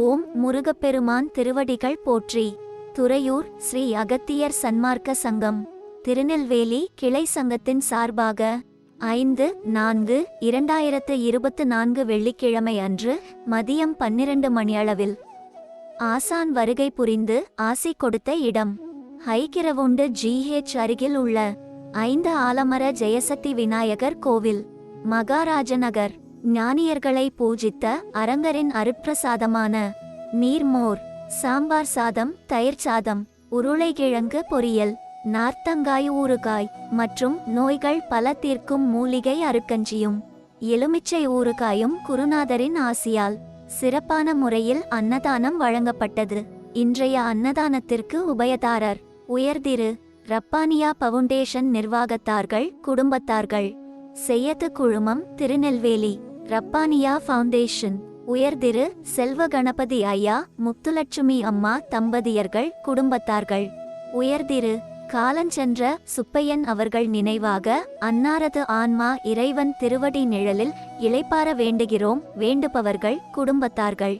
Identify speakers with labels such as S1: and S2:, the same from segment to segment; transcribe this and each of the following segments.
S1: ஓம் முருகப்பெருமான் திருவடிகள் போற்றி. துறையூர் ஸ்ரீ அகத்தியர் சன்மார்க்க சங்கம். திருநெல்வேலி கிளை சங்கத்தின் சார்பாக ஐந்து நான்கு இரண்டாயிரத்து இருபத்து நான்கு வெள்ளிக்கிழமை அன்று மதியம் பன்னிரண்டு மணியளவில் ஆசான் வருகை புரிந்து ஆசை கொடுத்த இடம். ஹைகிரவுண்டு ஜிஹெச் அருகில் உள்ள ஐந்து ஆலமர ஜெயசக்தி விநாயகர் கோவில் மகாராஜநகர் ஞானியர்களை பூஜித்த அரங்கரின் அருப்பிரசாதமான நீர்மோர் சாம்பார் சாதம் தயிர் சாதம் உருளைக்கிழங்கு பொரியல் நார்த்தங்காய் ஊறுகாய் மற்றும் நோய்கள் பல தீர்க்கும் மூலிகை அருக்கஞ்சியும் எலுமிச்சை ஊறுகாயும் குருநாதரின் ஆசியால் சிறப்பான முறையில் அன்னதானம் வழங்கப்பட்டது. இன்றைய அன்னதானத்திற்கு உபயதாரர் உயர்திரு ரப்பானியா பவுண்டேஷன் நிர்வாகத்தார்கள் குடும்பத்தார்கள் செய்யத்து குழுமம் திருநெல்வேலி. ரப்பானியா ஃபவுண்டேஷன் உயர்திரு செல்வ கணபதி ஐயா முத்துலட்சுமி அம்மா தம்பதியர்கள் குடும்பத்தார்கள். உயர்திரு காலஞ்சென்ற சுப்பையன் அவர்கள் நினைவாக அன்னாரது ஆன்மா இறைவன் திருவடி நிழலில் இளைப்பார வேண்டுகிறோம் வேண்டுபவர்கள் குடும்பத்தார்கள்.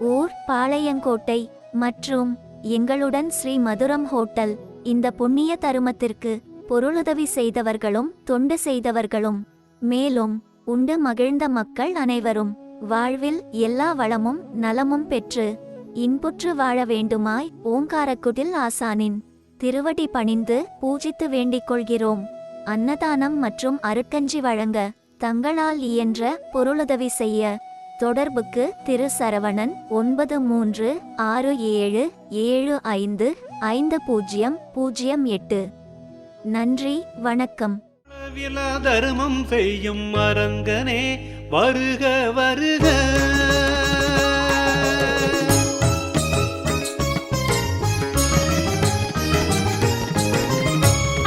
S1: ஊர் பாளையங்கோட்டை மற்றும் எங்களுடன் ஸ்ரீ மதுரம் ஹோட்டல் இந்த புண்ணிய தருமத்திற்கு பொருளுதவி செய்தவர்களும் தொண்டு செய்தவர்களும். மேலும் உண்டு மகிழ்ந்த மக்கள் அனைவரும். வாழ்வில் எல்லா வளமும் நலமும் பெற்று இன்புற்று வாழ வேண்டுமாய் ஓங்காரக்குடில் ஆசானின் திருவடி பணிந்து பூஜித்து வேண்டிக் கொள்கிறோம். அன்னதானம் மற்றும் அருட்கஞ்சி வழங்க தங்களால் இயன்ற பொருளுதவி செய்ய தொடர்புக்கு திரு சரவணன் ஒன்பது மூன்று ஆறு ஏழு ஏழு ஐந்து ஐந்து பூஜ்ஜியம் பூஜ்ஜியம் எட்டு. நன்றி வணக்கம்.
S2: அளவிலா தர்மம் செய்யும் அரங்கனே வருக வருக.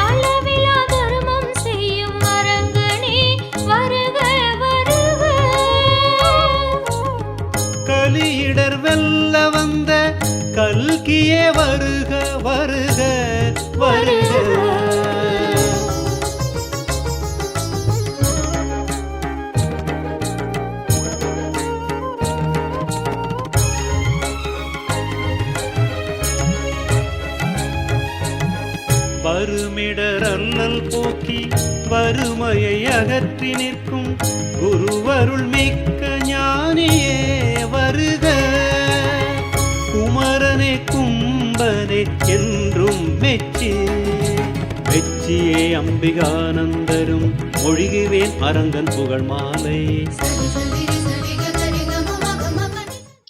S3: அளவிலா தர்மம் செய்யும் அரங்கனே வருக வருக.
S2: கலியிடர் வெல்ல வந்த கல்கியே வருக வருக வருக. வருமிடர் அல்லல் போக்கி வறுமையை அகற்றி நிற்கும் குருவருள் மிக்க ஞானியே வருக. குமரனே கும்பனே என்றும் மெச்சி. மெச்சியே அம்பிகானந்தரும் மொழிகுவேன் அரங்கன் புகழ் மாலை
S3: சரி